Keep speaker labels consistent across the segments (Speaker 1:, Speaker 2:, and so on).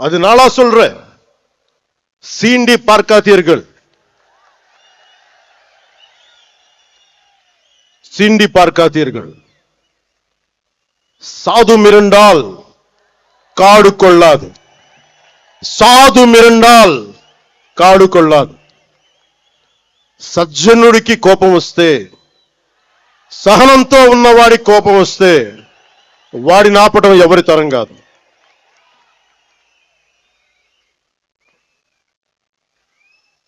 Speaker 1: அதனால சொல்றேன் சீண்டி பார்க்காதீர்கள் சீண்டி பார்க்காதீர்கள் சாது மிரண்டால் காடு கொள்ளாது సాధు మిరండాల్ కాడు కొల్లాదు సజ్జనుడికి కోపం వస్తే సహనంతో ఉన్నవాడి కోపం వస్తే వాడిని ఆపటం ఎవరి తరం కాదు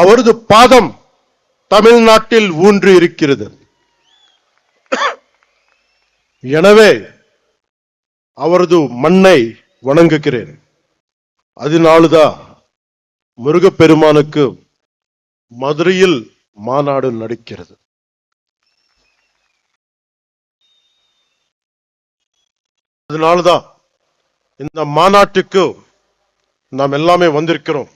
Speaker 1: அவரது பாதம் தமிழ்நாட்டில் ஊன்றி இருக்கிறது. எனவே அவரது மண்ணை வணங்குகிறேன். அதனாலுதான் முருகப்பெருமானுக்கு மதுரையில் மாநாடு நடக்கிறது. அதனாலதான் இந்த மாநாட்டுக்கு நாம் எல்லாமே வந்திருக்கிறோம்.